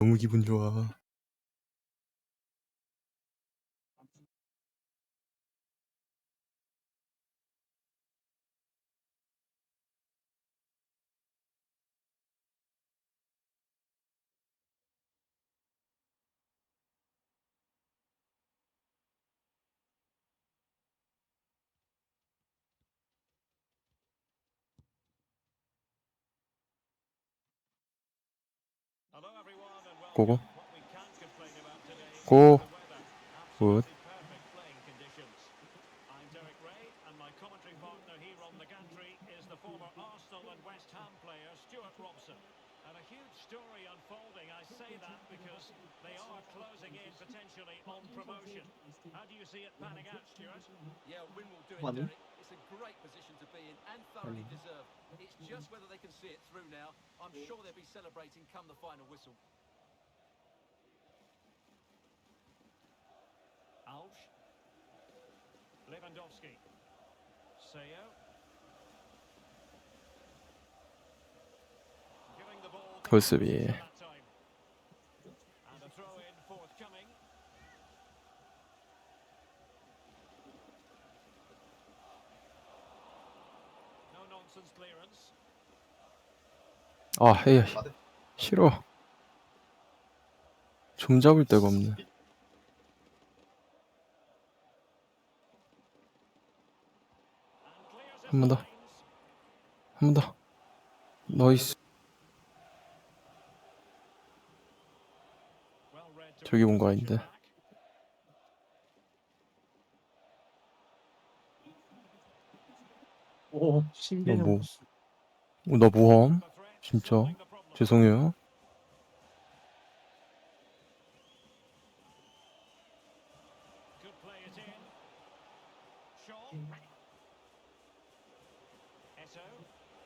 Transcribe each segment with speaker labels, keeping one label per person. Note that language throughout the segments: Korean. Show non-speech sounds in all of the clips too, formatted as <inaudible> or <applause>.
Speaker 1: 너무 기분 좋아. 고고. 고. 굿.
Speaker 2: I'm Derek Ray, and my commentary partner here on the gantry is the former Arsenal and West Ham player Stuart Robson. And a huge story unfolding. I say that because they are closing in potentially on promotion. How do you see it panning out, Stuart?
Speaker 3: Yeah, a win will do it,
Speaker 4: One.
Speaker 3: Derek. It's a great position to be in and thoroughly deserved. It's just whether they can see it through now. I'm sure they'll be celebrating come the final whistle.
Speaker 2: Alsh. Lewandowski. Seo. Giving the ball to
Speaker 1: 굿 수비.
Speaker 2: that time. And a throw in nonsense clearance.
Speaker 1: 아, 헤이. 싫어. 좀 잡을 데가 없네.
Speaker 2: And clears it
Speaker 1: 한 번 더. 한 번 더.
Speaker 2: to
Speaker 1: 저기 온 거 아닌데. 오너
Speaker 4: 신개념
Speaker 1: 뭐? 어, 나
Speaker 2: threat
Speaker 1: 진짜? 죄송해요.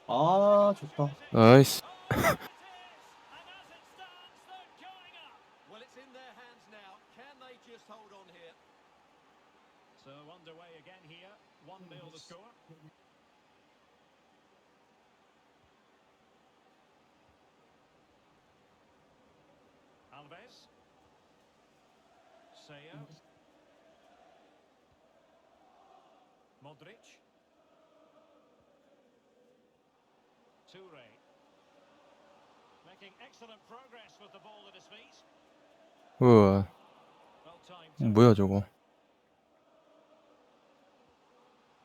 Speaker 4: 아 좋다.
Speaker 1: 나이스.
Speaker 2: Oh, it is! And as it stands, they're going up.
Speaker 3: Well, it's in their hands now. Can they just hold on here?
Speaker 2: So underway again here. 1 0 the score. Alves. Seo. Modric. Toure. Making excellent progress with the ball at his feet.
Speaker 1: 우와.
Speaker 2: Well timed.
Speaker 1: 뭐야 저거.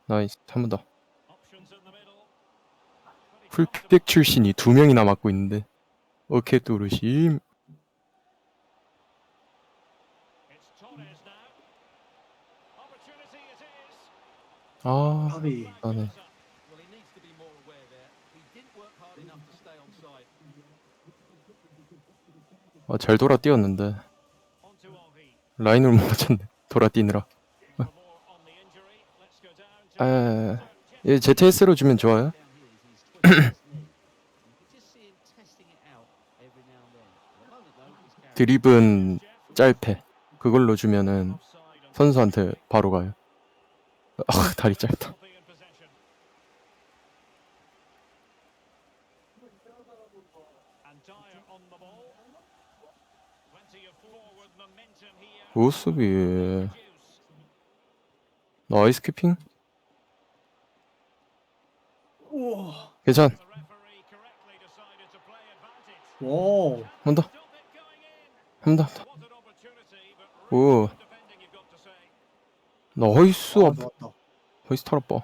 Speaker 1: 나이스. 한 번 더.
Speaker 2: Options in the middle. Pretty
Speaker 1: 풀백 출신이 두 명이나 맡고 있는데. 오케이 뚜루심.
Speaker 2: It's Torres now. Opportunity it is.
Speaker 1: 아,
Speaker 4: 까비.
Speaker 1: 나네.
Speaker 3: Well, he needs to be more aware there. He didn't work hard enough to stay on side.
Speaker 1: 아, 잘 돌아 뛰었는데. 라인을 못 맞췄네. 돌아 뛰느라. 아, 얘 ZS로 주면 좋아요. 드립은 짧해. 그걸로 주면은 선수한테 바로 가요. 아, 다리 짧다.
Speaker 2: Healthy in possession. And Dyer on the ball. Plenty of forward momentum here.
Speaker 1: 오 수비.
Speaker 2: Juice.
Speaker 1: 나이스 키핑.
Speaker 4: 우와.
Speaker 1: 괜찮.
Speaker 4: 오.
Speaker 1: 한번 더.
Speaker 2: Stop it going in.
Speaker 1: 한번 더.
Speaker 2: What an opportunity, but
Speaker 1: 오. 나이스.
Speaker 4: 아, 좋았다.
Speaker 1: 나이스 탈아빠.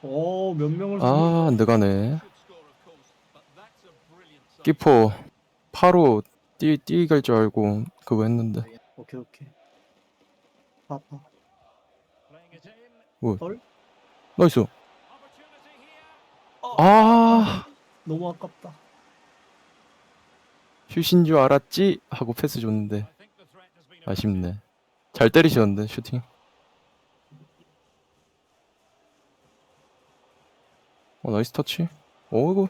Speaker 2: Oh.
Speaker 4: 오몇 명을
Speaker 1: 아, 안 들어가네.
Speaker 3: Good score, of course, but that's
Speaker 1: 키퍼 파로 뛰, 뛰갈 줄 알고 그거 했는데.
Speaker 4: 오케이 오케이. 파파.
Speaker 2: Playing it in.
Speaker 1: 나이스.
Speaker 2: Opportunity here.
Speaker 1: 아,
Speaker 4: 너무 아깝다.
Speaker 1: 슛인 줄 알았지? 하고 패스 줬는데. 아쉽네. 잘 때리셨는데, 슈팅. 어, 나이스 터치. 어이구.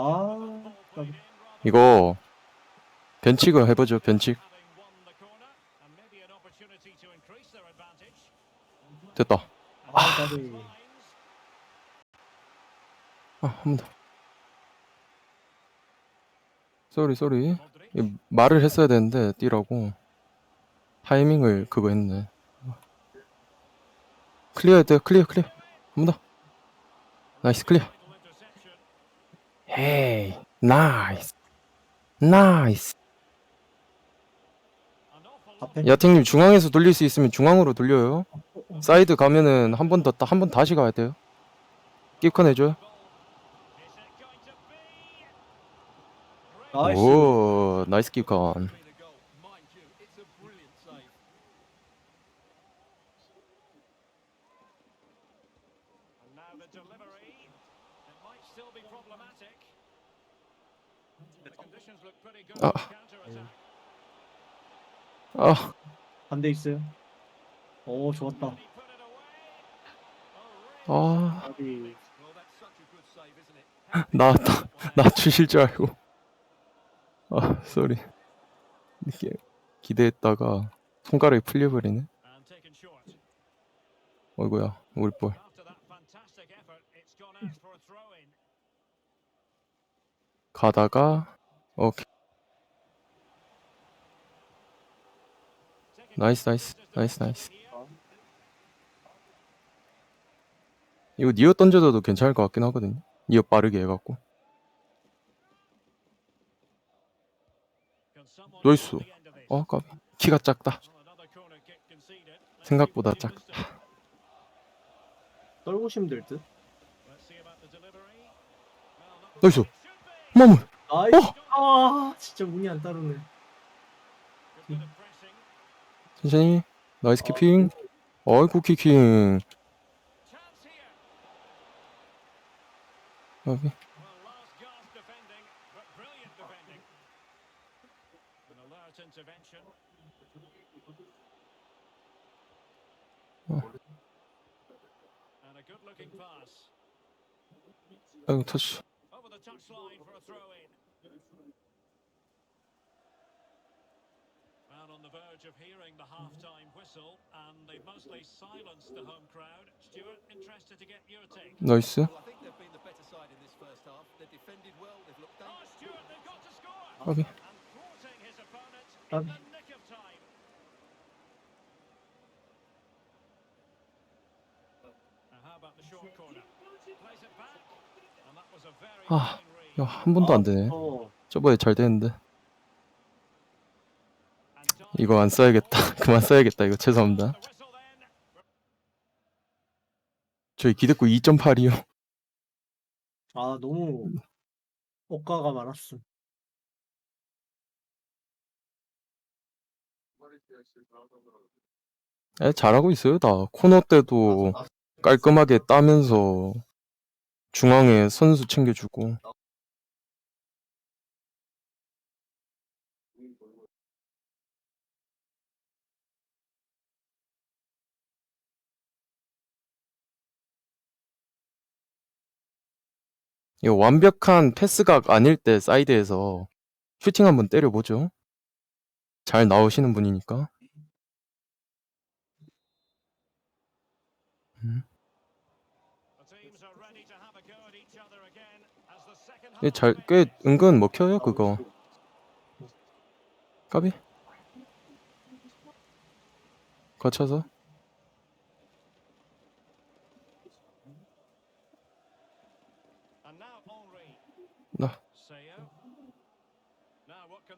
Speaker 4: 아.
Speaker 1: 이거, 변칙을 해보죠, 변칙. 됐다.
Speaker 4: 아.
Speaker 1: 아, 한 번 더. 쏘리 쏘리. 말을 했어야 되는데 뛰라고 타이밍을 그거 했네. 클리어 돼요 클리어 클리어 한 번 더. 나이스 클리어. 헤이 나이스 나이스.
Speaker 4: 앞에
Speaker 1: 야탱님 중앙에서 돌릴 수 있으면 중앙으로 돌려요. 사이드 가면은 한 번 더 한 번 다시 가야 돼요.
Speaker 2: to be?
Speaker 4: 나이스
Speaker 1: 오 나이스 끼컨.
Speaker 3: Been a goal. Mind you, it's a brilliant save.
Speaker 2: And now the delivery. It might still be problematic. The conditions
Speaker 1: Ah.
Speaker 2: counter-attack.
Speaker 1: 아
Speaker 4: 반대 있어요 오 좋았다?
Speaker 2: Oh?
Speaker 1: 아,
Speaker 4: 아비?
Speaker 1: 나왔다. 나 주실 줄 알고. 아, 쏘리. 이게 기대했다가 손가락이 풀려버리네. 어이구야, 우리 볼. 가다가 오케이. 나이스, 나이스, 나이스, 나이스. 이거 니어 던져줘도 괜찮을 것 같긴 하거든요. 니어 빠르게 해갖고. 나이스. 어, 까비. 키가 작다. 생각보다 작다.
Speaker 2: delivery. Well, not
Speaker 1: 나이스. 마물.
Speaker 4: 나이스 아 진짜 운이 안 따르네.
Speaker 1: 천천히. 나이스 키핑. 어이구 키킹. Oh.
Speaker 2: Pass.
Speaker 1: 아이고 터치.
Speaker 2: Over the touchline for a throw-in. And on the verge of hearing the half-time whistle, and they've mostly silenced the home crowd. Stuart, interested to get your take.
Speaker 1: 나이스.
Speaker 3: Well, I think they've been the better side in this first half. They've defended well, they've looked
Speaker 2: Oh,
Speaker 3: dangerous.
Speaker 2: Stuart, they've got to score!
Speaker 1: 까비.
Speaker 2: And thwarting his opponent in
Speaker 4: Um.
Speaker 2: the nick of time. Now, how about the short corner? Plays it back, and that was a very
Speaker 1: Ah,
Speaker 2: read.
Speaker 1: 야, 한 번도 안 되네.
Speaker 4: 어
Speaker 1: 저번에 잘 되는데. 이거 안 써야겠다. <laughs> 그만 써야겠다. 이거 죄송합니다. 저희 기대꾸 2.8이요.
Speaker 4: 아 너무 억가가 많았음
Speaker 1: 에, 잘하고 있어요, 다. 코너 때도 깔끔하게 따면서 중앙에 선수 챙겨주고. 이거 완벽한 패스각 아닐 때 사이드에서 슈팅 한번 때려보죠. 잘 나오시는 분이니까. 예,
Speaker 2: half
Speaker 1: 잘, 꽤. 은근 먹혀요, 그거. 까비? 거쳐서?
Speaker 2: And now Henri.
Speaker 1: 나,
Speaker 2: Seo. Now what can they do from here? Dangerous ball. Not all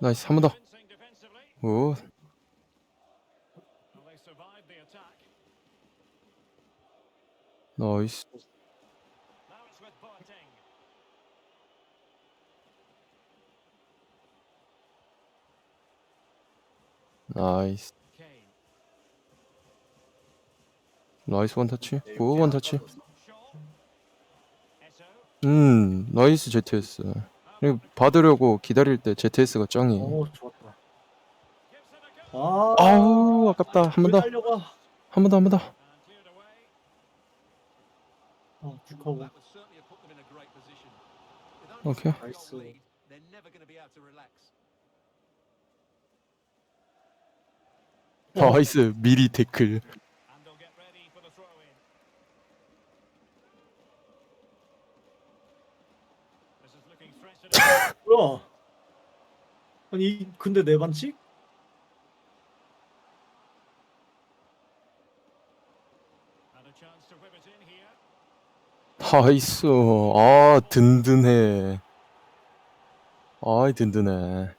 Speaker 1: 나이스,
Speaker 2: that
Speaker 1: 한번 더. 오,
Speaker 2: Well, they survived the attack.
Speaker 1: 나이스. 나이스. 나이스 원터치. 굿 원터치. 음, 나이스 ZS. 그리고 받으려고 기다릴 때 ZS가 짱이.
Speaker 4: 오 좋았다. 아
Speaker 1: 아우, 아깝다. 한 번
Speaker 4: 왜
Speaker 1: 더.
Speaker 4: 달려가
Speaker 1: 한 번 더, 한 번 더.
Speaker 2: And cleared away.
Speaker 4: 아 축하고
Speaker 3: to relax.
Speaker 1: 나이스. 미리 태클.
Speaker 4: 뭐야? 아니 근데 내 반칙?
Speaker 1: 나이스. 아, 든든해. 아이, 든든해.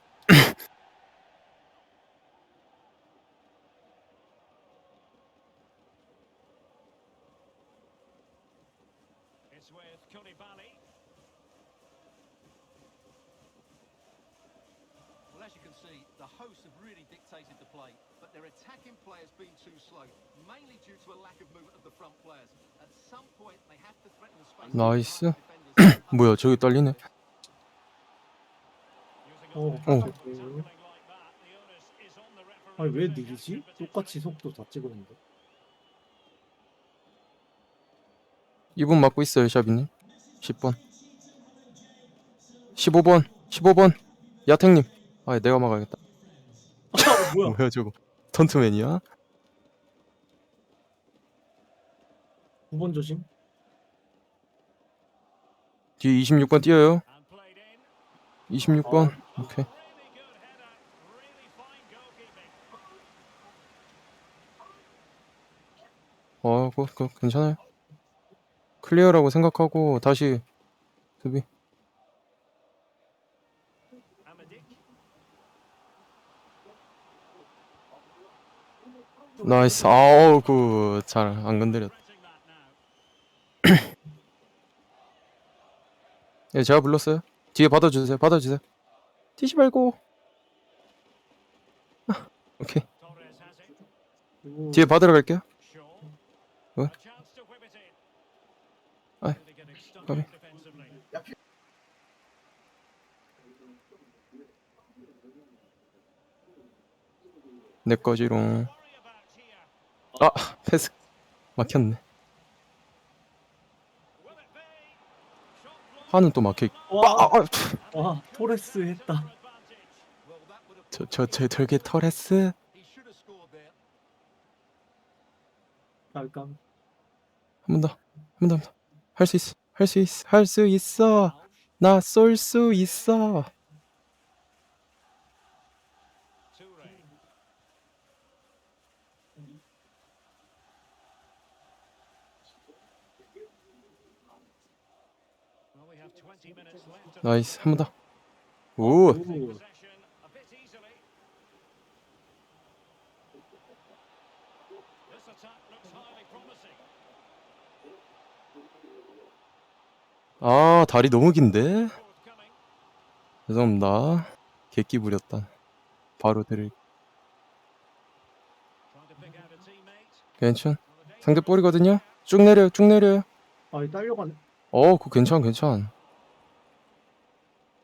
Speaker 2: It's with Koulibaly.
Speaker 3: Well, as you can see, the hosts have really dictated the play, but their attacking players been too slow, mainly due to a lack of movement of the front players. At some point, they have to threaten the space.
Speaker 1: 나이스. 뭐야, 저기 떨리네.
Speaker 2: Using
Speaker 4: 어,
Speaker 1: 어.
Speaker 4: 아니 왜 느리지? 똑같이 속도 다 찍었는데.
Speaker 1: 2분 맞고 있어요, 샤비님. 10번. 15번. 15번. 야탱님. 아, 내가 막아야겠다.
Speaker 4: 아 뭐야?
Speaker 1: 뭐야, 저거. 턴트맨이야?
Speaker 4: 9번 조심.
Speaker 1: 뒤에 26번 뛰어요.
Speaker 2: And played in.
Speaker 1: 26번. 오케이. 어, 그거, 그거 괜찮아요. 클리어라고 생각하고 다시 수비. 나이스. 아우, 그, 잘안
Speaker 2: now.
Speaker 1: 예, 제가 불렀어요. 뒤에 받아주세요. 받아주세요. 뛰지 말고. 아, 오케이. 뒤에 받으러 갈게요. 어?
Speaker 2: In.
Speaker 1: 아이,
Speaker 2: defensively.
Speaker 1: 내 거지롱. 아, 패스. 막혔네. 하는 또 막혀. 있-
Speaker 4: 와,
Speaker 1: 아, 아,
Speaker 4: 와 토레스 했다.
Speaker 2: Advantage.
Speaker 3: Well, that would have
Speaker 1: 저, 저, 저, 저게 터레스.
Speaker 4: 잠깐.
Speaker 1: 한번 더. 한 번 더. 한 번 더. 할 수 있어. 할 수 있어. 할 수 있어. 나 쏠 수 있어.
Speaker 2: Toure. Well, we have 20 minutes left of
Speaker 1: 나이스. 한 번 더. 오. 아, 다리 너무 긴데? 죄송합니다. 객기 부렸다. 바로 드릴.
Speaker 2: Teammate.
Speaker 1: 괜찮. 상대 볼이거든요. 쭉 내려요. 쭉 내려요.
Speaker 4: 아, 이 딸려가네.
Speaker 1: 어, 그거 괜찮, 괜찮.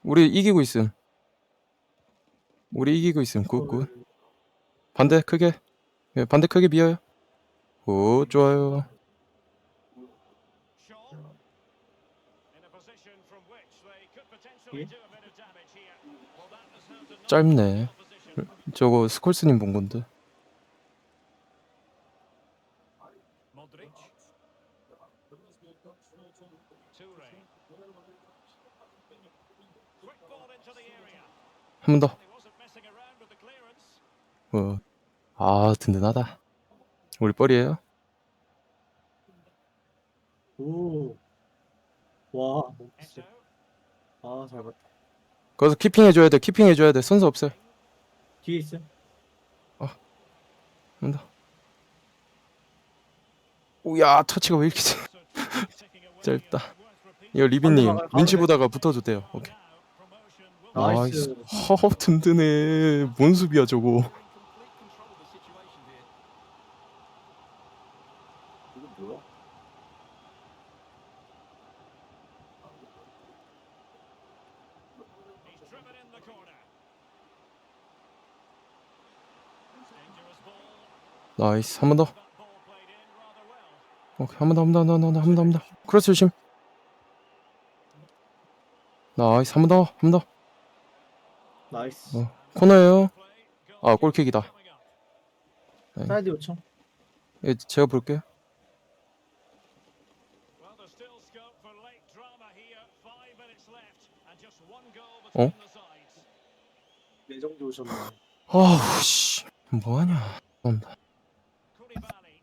Speaker 1: 우리 이기고 있음. 우리 이기고 있음. 굿, 굿. 반대 크게. 예, 반대 크게 비어요. 굿, 좋아요.
Speaker 4: 예?
Speaker 1: 짧네. 저거 스콜스님 본 건데.
Speaker 2: Modric. Toure. Quick ball into the area.
Speaker 1: 한 번 더. 어. 아, 든든하다. 우리 뻘이에요.
Speaker 4: 오. 와. 진짜. 아, 잘 봤다.
Speaker 1: 거기서 키핑 해줘야 돼. 키핑 해줘야 돼. 선수 없어요.
Speaker 4: 뒤에 있어요.
Speaker 1: 한번 더. 오야, 터치가 왜 이렇게 짧- <laughs> 짧다. 이거
Speaker 4: 가운데.
Speaker 1: 눈치 보다가 붙어도 돼요. 오케이.
Speaker 4: 나이스.
Speaker 1: 나이스. 허, 든든해. 뭔 수비야 저거. 나이스. 한 번 더. 오케이. 한 번 더, 한 번 더, 한 번 더, 한 번 더, 한 번 더, 한 번 더. 크로스 조심. 나이스. 한 번 더, 한 번 더.
Speaker 4: 나이스.
Speaker 1: 어. 코너예요. 아, 골킥이다.
Speaker 2: Up.
Speaker 4: 사이드 요청.
Speaker 1: 예, 제가 볼게요. Oh?
Speaker 2: sides.
Speaker 4: 내정지 오셨네.
Speaker 1: 아우 씨 뭐하냐
Speaker 2: Koulibaly,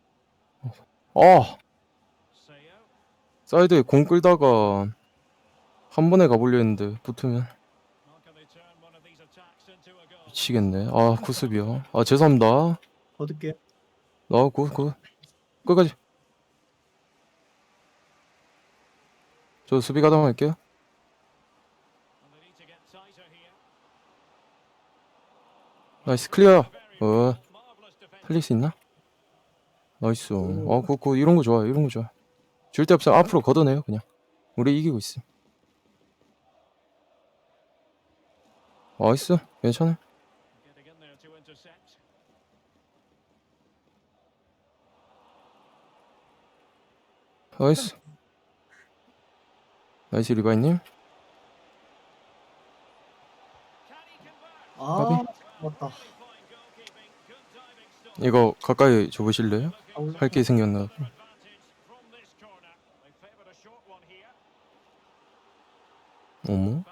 Speaker 1: 아 사이드에 공 끌다가 한 번에 가보려 했는데 붙으면 미치겠네. 아 구습이야 아 죄송합니다.
Speaker 4: 얻을게.
Speaker 1: 나굿굿 끝까지. 저 수비 가담 할게요
Speaker 2: And they need to get tighter here.
Speaker 1: 나이스 클리어. 어. 살릴 수 있나? 나이스. 아 굿 굿 이런 거 좋아 이런 거 좋아 줄 데 없어 앞으로 걷어내요 그냥. 우리 이기고 있음. 나이스. 괜찮아
Speaker 2: Getting in there to intercept.
Speaker 1: 나이스 나이스 리바이님?
Speaker 4: 아, 맞다.
Speaker 1: 이거 가까이 줘보실래요? 할 게 생겼나. 어머.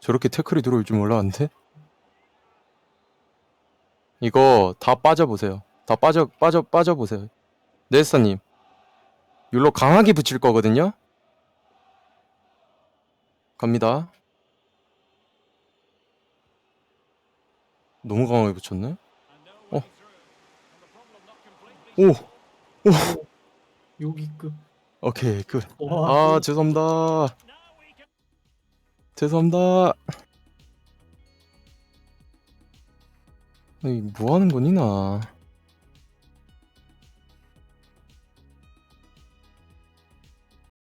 Speaker 1: 저렇게 태클이 들어올 줄 몰랐는데 이거 다 빠져보세요 다 빠져 빠져 빠져보세요 네스타님 율로 강하게 붙일 거거든요 갑니다 너무 강하게 붙였네 Oh.
Speaker 2: not completely
Speaker 1: 오
Speaker 4: 여기급.
Speaker 1: 오케이
Speaker 4: 와,
Speaker 1: 끝아 죄송합니다 죄송합니다 아니 뭐 하는 거니 나